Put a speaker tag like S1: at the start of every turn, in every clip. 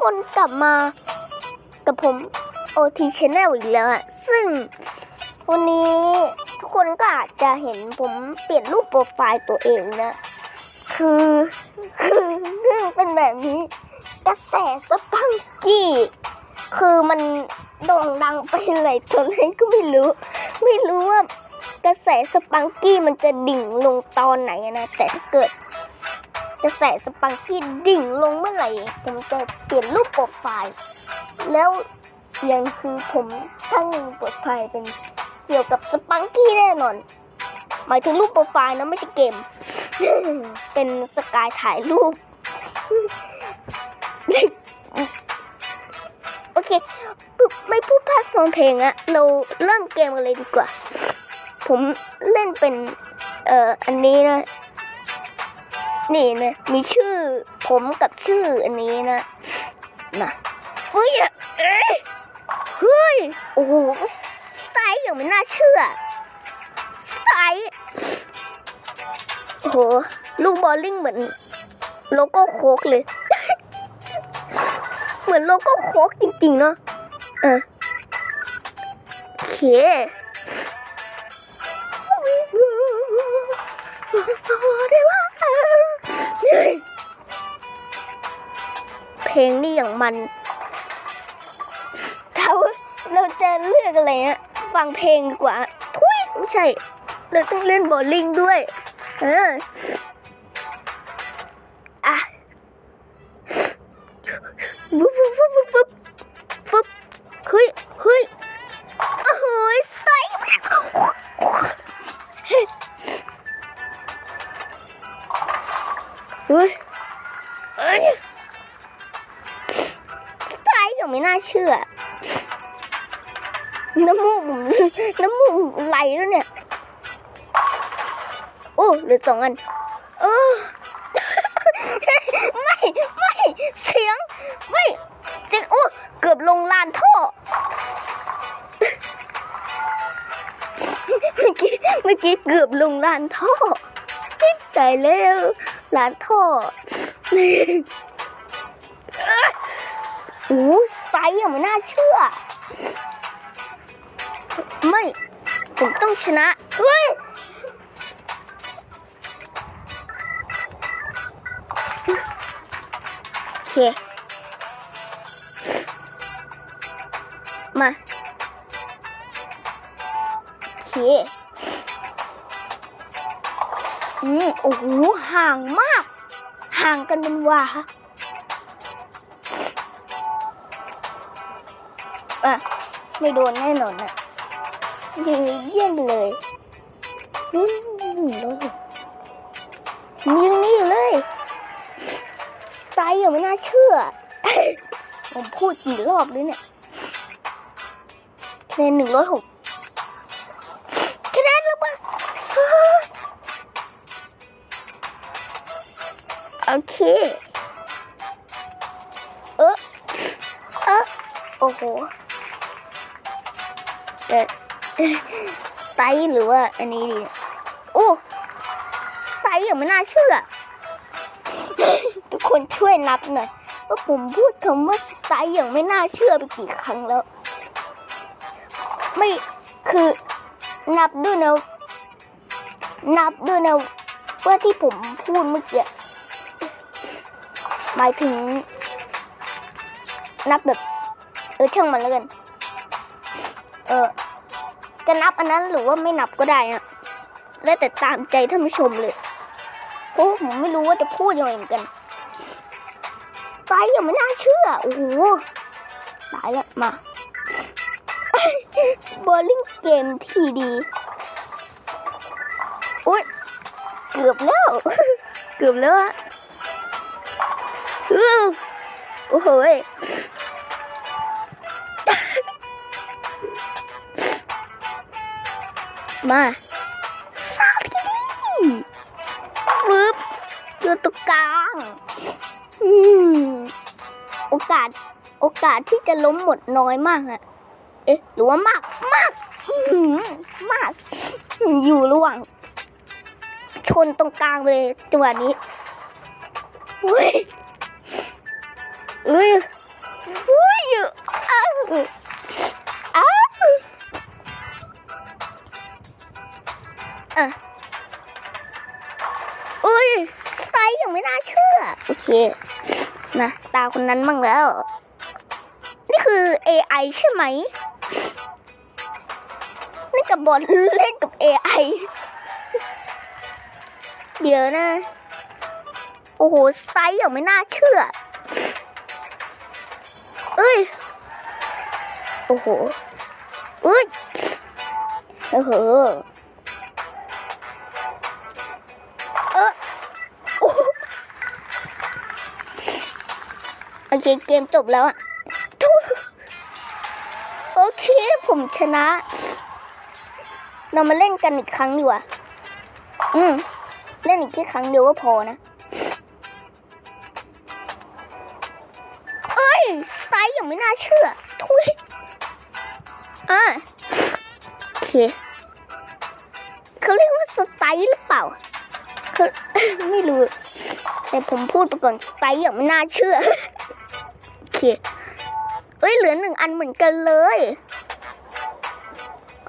S1: คนกลับมากับผม OT Channel อีกแล้วอะซึ่งวันนี้ทุกคนก็อาจจะเห็นผมเปลี่ยนรูปโปรไฟล์ตัวเองนะ คือคือเรื่องเป็นแบบนี้กระแสสปังกี้ คือมันโด่งดังไปไหนตัวไหนก็ไม่รู้ ไม่รู้ว่ากระแสสปังกี้มันจะดิ่งลงตอนไหนนะ แต่ถ้าเกิด กระแสสปังกี้ดิ่งลงเมื่อไหร่ผมจะเปลี่ยนรูปโปรไฟล์ แล้วอย่างคือผมตั้งโปรไฟล์เป็นเกี่ยวกับสปังกี้แน่นอน หมายถึงรูปโปรไฟล์นะไม่ใช่เกม เป็นสกายถ่ายรูป โอเค ไม่พูดพาดฟังเพลงอะเราเริ่มเกมกันเลยดีกว่า ผมเล่นเป็น เอ่อ อันนี้นะ นี่นะมีชื่อผมกับชื่ออันนี้นะนะเฮ้ยเอ้ยเฮ้ยโอ้โหสไตล์อย่างไม่น่าเชื่อสไตล์โอ้โหลูกบอลลิงเหมือนโลโก้โคกเลย เหมือนโลโก้โคกจริงๆเนาะเออโอเคเพ งนี่อย่างมันเราเราจะเลือกอะไรอะฟังเพลงดีกว่าทุยไม่ใช่ เราต้องเล่นโบว์ลิ่งด้วย เออ อย่างไม่น่าเชื่อ น้ำมูกน้ำมูกไหลแล้วเนี่ยโอ้หลือสองอันเออไม่ไม่เสียงไม่เสียงโอ้เกือบลงลานท่อเมื่อกี้เมื่อกี้เกือบลงลานท่อตายแล้วลานท่อโอ้ ลอย่างไม่น่าเชื่อ ไม่ ผมต้องชนะ เฮ้ยโอเค มา โอเค อืมโอ้โหห่างมาก ห่างกันเป็นว่า อะ ไม่โดนแน่นอนนะเยี่ยมไปเลยนู่นเลยมียังนี่อยู่เลยสไตล์ยังไม่น่าเชื่อ ผมพูดกี่รอบเลยเนี่ยคะแนนหนึ่งร้อยหกคะแนนหรือเปล่าโอเค เออเออโอ้โห เอ่สไตล์หรือว่าอันนี้ดีโอ้สไตล์ยังไม่น่าเชื่อ ทุกคนช่วยนับหน่อยว่าผมพูดคำว่าสไตล์อย่างไม่น่าเชื่อไปกี่ครั้งแล้ว ไม่คือนับด้วยนะนับด้วยนะว่าที่ผมพูดเมื่อกี้หมายถึง นับแบบ เออช่างมันแล้วกัน เออจะนับอันนั้นหรือว่าไม่นับก็ได้อะแล้วแต่ตามใจท่านผู้ชมเลยเพราะผมไม่รู้ว่าจะพูดยังไงเหมือนกันไปยังไม่น่าเชื่อ โอ้โหตายแล้วมาบอลลิงเกมทีดีอุ้ยเกือบแล้ว เกือบแล้วอะอื้อโอ้โห มาซาทีดีฟึบอยู่ตรงกลางอืมโอกาส โอกาสที่จะล้มหมดน้อยมากอะเอ๊ะ หรือว่ามากมากอือมาก อยู่ระหว่าง ชนตรงกลางเลยจังหวะนี้เฮ้ยเอ้ยฟูย อะอุ้ยสไตล์ยังไม่น่าเชื่อ โอเค นะ ตาคนนั้นมั่งแล้ว นี่คือ AI ใช่ไหม นี่กับบอลเล่นกับ AI เดี๋ยวนะ โอ้โห สไตล์ย่างไม่น่าเชื่อ เอ้ย โอ้โหเอ้ย โอ้โห อเคเกมจบแล้วอะทุโอเค ผมชนะ เรามาเล่นกันอีกครั้งดีกว่า อืม เล่นอีกแค่ครั้งเดียวก็พอนะ เอ้ย สไตล์ย่างไม่น่าเชื่อ ทุยอะโอเคเขาเรียกว่าสไตล์หรือเปล่าเขาไม่รู้ แต่ผมพูดไปก่อนสไตล์อย่างไม่น่าเชื่อ โอเค เอ้ยเหลือหนึ่งอันเหมือนกันเลย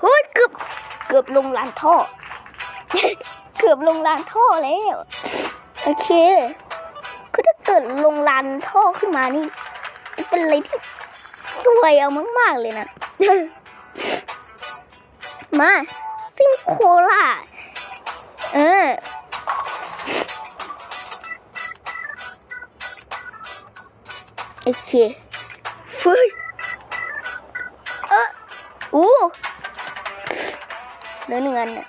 S1: เฮ้ยเกือบเกือบลงลานท่อ เกือบลงลานท่อแล้ว โอเค คือถ้าเกิดลงลานท่อขึ้นมานี่เป็นอะไรที่สวยเอามาก ๆ เลยนะ มา ซิมโคล่าเออ โอเคฟึยเอออู้เหลือหนึ่งอันเนี่ย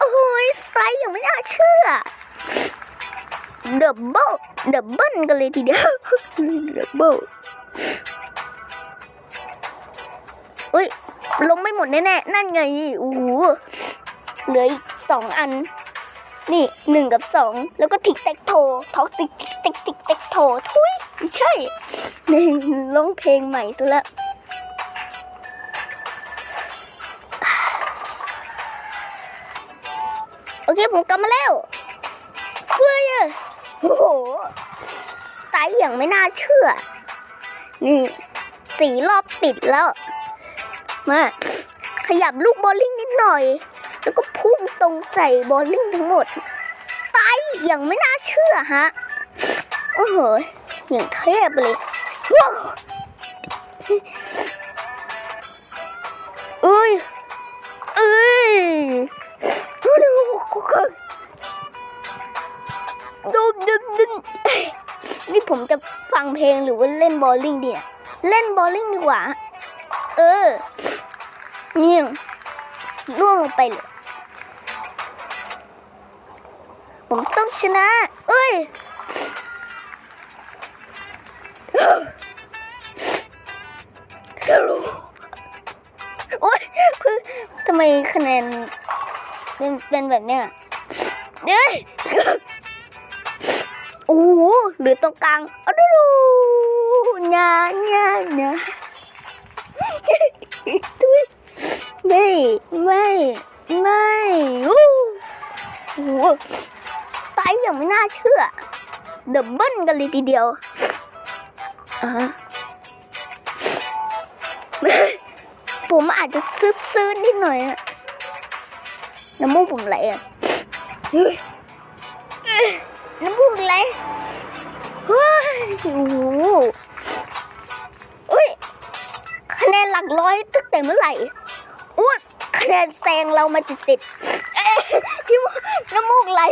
S1: โอ้ยสไตล์ยังไม่น่าเชื่อดับเบิลดับเบิลกันเลยทีเดียวดับเบิลอุ้ยลงไม่หมดแน่ๆ นั่นไงโอ้โหเหลืออีกสองอัน นี่หนึ่งกับสองแล้วก็ทิกแตกโทท็อกติ๊กติ๊กติ๊กติ๊กแตกโททุยไม่ใช่นี่ร้องเพลงใหม่ซะแล้วโอเคผมกลับมาแล้วเฟื่อยโอ้โหสไตล์อย่างไม่น่าเชื่อ นี่สีรอบปิดแล้ว มาขยับลูกบอลลิงนิดหน่อย แล้วก็พุ่งตรงใส่บอลลิงทั้งหมด อย่างไม่น่าเชื่อฮะ โอ้โห อย่างเทพเลยว้าวเอ้ยเอ้ยโอ้โหดูดึงดึงนี่ผมจะฟังเพลงหรือว่าเล่นบอลลิงดีอะเล่นบอลลิงดีกว่า เออเนี่ยล่วงลงไปเลย ผมต้องชนะ เอ้ยสรุปโอ้ยคือทำไมคะแนนเป็นเป็นแบบเนี้ยเดี๋ยวโอ้โหเหลือตรงกลางอาดูดูญาญาญาทุยไม่ ไม่ ไม่โอ้โห ไตล์อย่างไม่น่าเชื่อเดบเบิ้ลกันเลยทีเดียวอผมอาจจะซื้อๆนิดหน่อยอะน้ำมูกผมไหลอะน้ำมูกไหลเฮ้ยโอ้โหอุ้ยคะแนนหลักร้อยตั้งแต่เมื่อไหร่อุ้ยคะแนนแซงเรามาติดติดๆชิมน้ำมูกไหล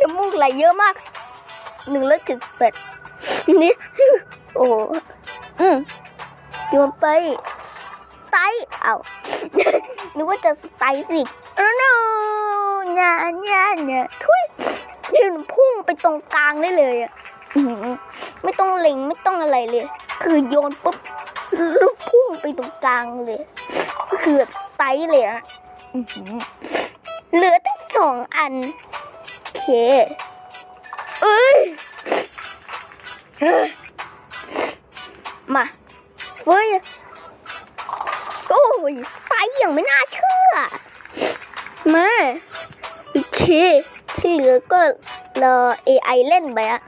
S1: น้ำมูกไหลเยอะมากหนึ่งร้อยเจ็ดแปดนี่โอ้อืมโยนไปสไตล์เอานึกว่าจะสไตล์สิโอ้โหเนญาญาญาทุยนี่มันพุ่งไปตรงกลางได้เลยอะไม่ต้องเล็งไม่ต้องอะไรเลย คือโยนปุ๊บลูกพุ่งไปตรงกลางเลย คือแบบสไตล์เลยอะเหลือตั้งสองอัน เคเอ้ยเฮ้ยมาเฟ้ยโอ้ยสไตล์อย่างไม่น่าเชื่อ มาโอเค ที่เหลือก็รอ AI เล่นไปอะ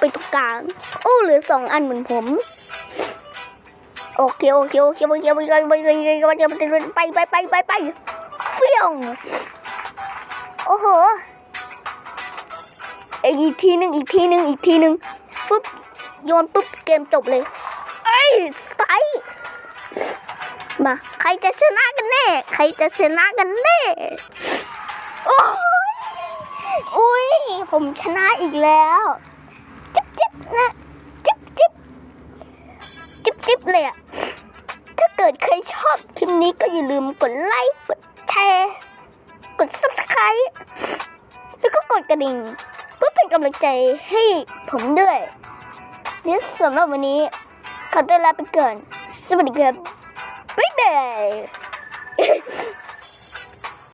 S1: ไปตรงกลาง โอ้เหลือสองอันเหมือนผมโอเคโอเคโอเคโอเคโอเคโอเคโอเคโอเคไปไปไปไปไปเฟี้ยง โอ้โหอีกทีหนึ่งอีกทีหนึ่งอีกทีหนึ่งฟึบโยนปุ๊บเกมจบเลยเอ้ยสไตล์มาใครจะชนะกันแน่ ใครจะชนะกันแน่ โอ้ยอุ้ยผมชนะอีกแล้วจิ๊บจิ๊บนะจิ๊บจิ๊บจิ๊บจิ๊บเลยอะถ้าเกิดใครชอบคลิปนี้ก็อย่าลืมกดไลค์กดแชร์ กด subscribe แล้วก็กดกระดิ่ง เพื่อเป็นกำลังใจให้ผมด้วยนี่สำหรับวันนี้ ขอตัวลาไปก่อน สวัสดีครับบ๊ายบาย